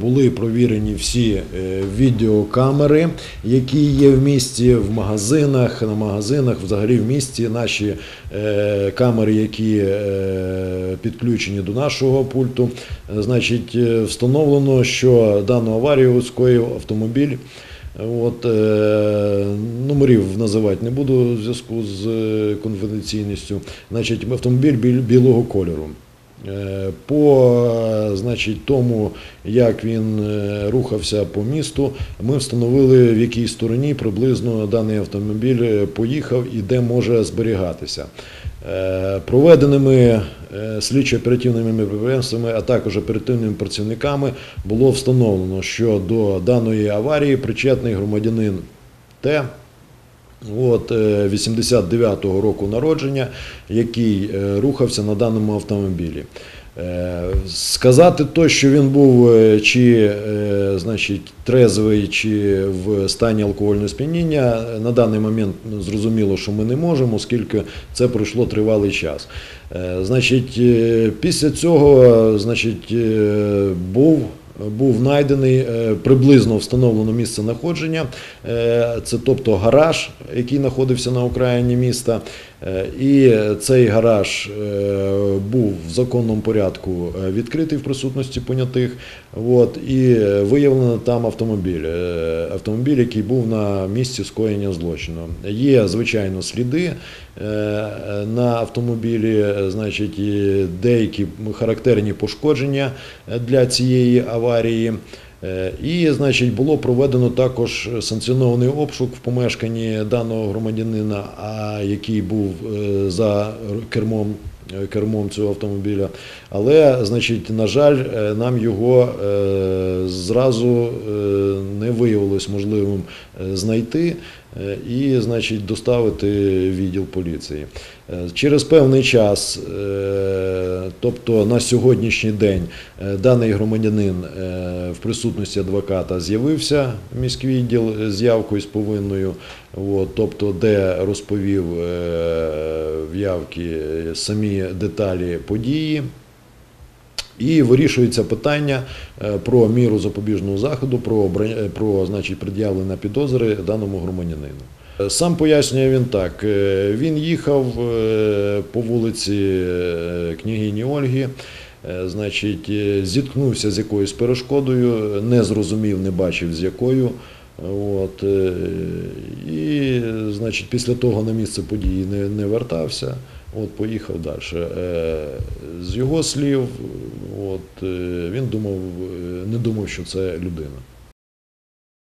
Були провірені всі е, відеокамери, які є в місті, в магазинах, на магазинах, взагалі в місті. Наші е, камери, які е, підключені до нашого пульту. Значить, встановлено, що дану аварію скоїв автомобіль. От, номерів називати не буду в зв'язку з конфіденційністю. Значить, автомобіль біль- білого кольору. Е, По е, значить, тому, як він е, рухався по місту, ми встановили, в якій стороні приблизно даний автомобіль поїхав і де може зберігатися. Проведеними слідчо-оперативними підприємствами, а також оперативними працівниками було встановлено, що до даної аварії причетний громадянин Т. От, е, 89-го року народження, який е, рухався на даному автомобілі. Е, Сказати то, що він був е, чи е, значить, трезвий, чи в стані алкогольного сп'яніння, е, на даний момент зрозуміло, що ми не можемо, оскільки це пройшло тривалий час. Е, Значить, е, після цього е, значить, е, був був знайдений е, приблизно встановлено місце знаходження. Е, Це тобто гараж, який знаходився на окраїні міста. Е, І цей гараж е, був в законному порядку е, відкритий в присутності понятих. От, і виявлено там автомобіль. Автомобіль, який був на місці скоєння злочину. Є, звичайно, сліди на автомобілі, значить, деякі характерні пошкодження для цієї аварії. Е, І, значить, було проведено також санкціонований обшук в помешканні даного громадянина, який був е, за кермом. Е, Кермом цього автомобіля, але, значить, на жаль, е, нам його е, зразу не виявилось можливим знайти і, значить, доставити відділ поліції. Через певний час, тобто на сьогоднішній день, даний громадянин в присутності адвоката з'явився в міський відділ з явкою з повинною, от, тобто де розповів е, в явці самі деталі події. І вирішується питання е, про міру запобіжного заходу, про, е, про значить, пред'явлення підозри даному громадянину. Е, Сам пояснює він так: е, він їхав е, по вулиці е, княгині Ольги. е, Значить, е, зіткнувся з якоюсь перешкодою, не зрозумів, не бачив з якою. От, е, і, значить, після того на місце події не, не вертався, от, поїхав далі. Е, З його слів, от, е, він думав, не думав, що це людина.